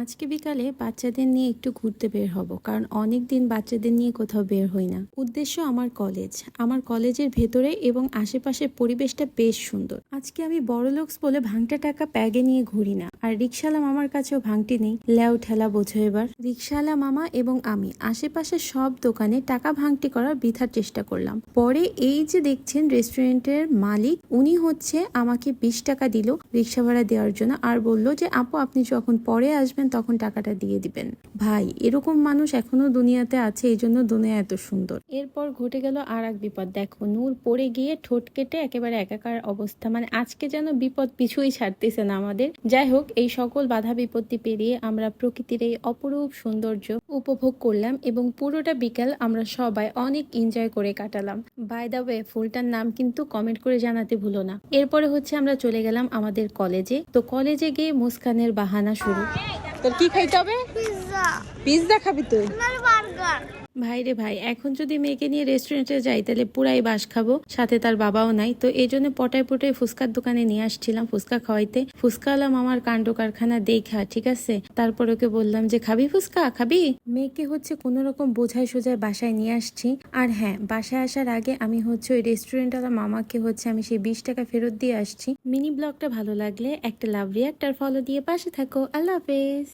আজকে বিকালে বাচ্চাদের নিয়ে একটু ঘুরতে বের হব, কারণ অনেক দিন বাচ্চাদের নিয়ে কোথাও বের হই না। উদ্দেশ্য আমার কলেজ। আমার কলেজের ভেতরে এবং আশেপাশের পরিবেশটা বেশ সুন্দর। আজকে আমি বড় লোকস বলে ভাঙটা টাকা প্যাগে নিয়ে ঘুরি না। আর রিক্সাওয়ালা মামার কাছেও ভাঙটি নেই। লেও ঠেলা বোঝো এবার। রিক্সালা মামা এবং আমি আশেপাশের সব দোকানে টাকা ভাঙটি করার বৃথার চেষ্টা করলাম। পরে এই যে দেখছেন রেস্টুরেন্টের মালিক, উনি হচ্ছে আমাকে বিশ টাকা দিল রিক্সা ভাড়া দেওয়ার জন্য আর বলল যে, আপু, আপনি যখন পরে আসবেন তখন টাকাটা দিয়ে দিবেন। ভাই, এরকম মানুষ এখনও দুনিয়াতে আছে, এই জন্য দুনিয়া এত সুন্দর। এরপর ঘটে গেল আর এক বিপদ। দেখো, নূর পড়ে গিয়ে ঠোঁট কেটে একেবারে একাকার অবস্থা। মানে আজকে যেন বিপদ পিছুই ছাড়তেছে না আমাদের। যাই হোক, এই সকল বাধা বিপত্তি পেরিয়ে আমরা প্রকৃতির এই অপরূপ সৌন্দর্য উপভোগ করলাম এবং পুরোটা বিকাল আমরা সবাই অনেক এনজয় করে কাটালাম। বাই দ্য ওয়ে ফুলটার নাম কিন্তু কমেন্ট করে জানাতে ভুলো না। এরপরে হচ্ছে আমরা চলে গেলাম আমাদের কলেজে তো কলেজে গিয়ে মুস্কানের বাহানা শুরু। তোর কি খাইতে হবে? পিজ্জা পিজ্জা খাবি তুই? বার্গার ভাই রে ভাই, এখন যদি মেয়েকে নিয়ে রেস্টুরেন্টে যাই, তাহলে পুরাই বাস খাব। সাথে তার বাবাও নাই। তো এই জন্য পটায় পটায় ফুচকার দোকানে নিয়ে আসছিলাম ফুচকা খাওয়াইতে। ফুচকা আলাম আমার কাণ্ড কারখানা দেখা, ঠিক আছে? তারপর ওকে বললাম যে, খাবি ফুচকা? খাবি? মেয়েকে হচ্ছে কোনো রকম বোঝায় সোজায় বাসায় নিয়ে আসছি। আর হ্যাঁ বাসায় আসার আগে আমি হচ্ছে ওই রেস্টুরেন্ট রেস্টুরেন্টওয়ালা মামাকে হচ্ছে আমি সেই বিশ টাকা ফেরত দিয়ে আসছি। মিনি ব্লগটা ভালো লাগলে একটা লাভ রিয়াক্ট আর ফলো দিয়ে পাশে থাকো। আল্লাহ হাফেজ।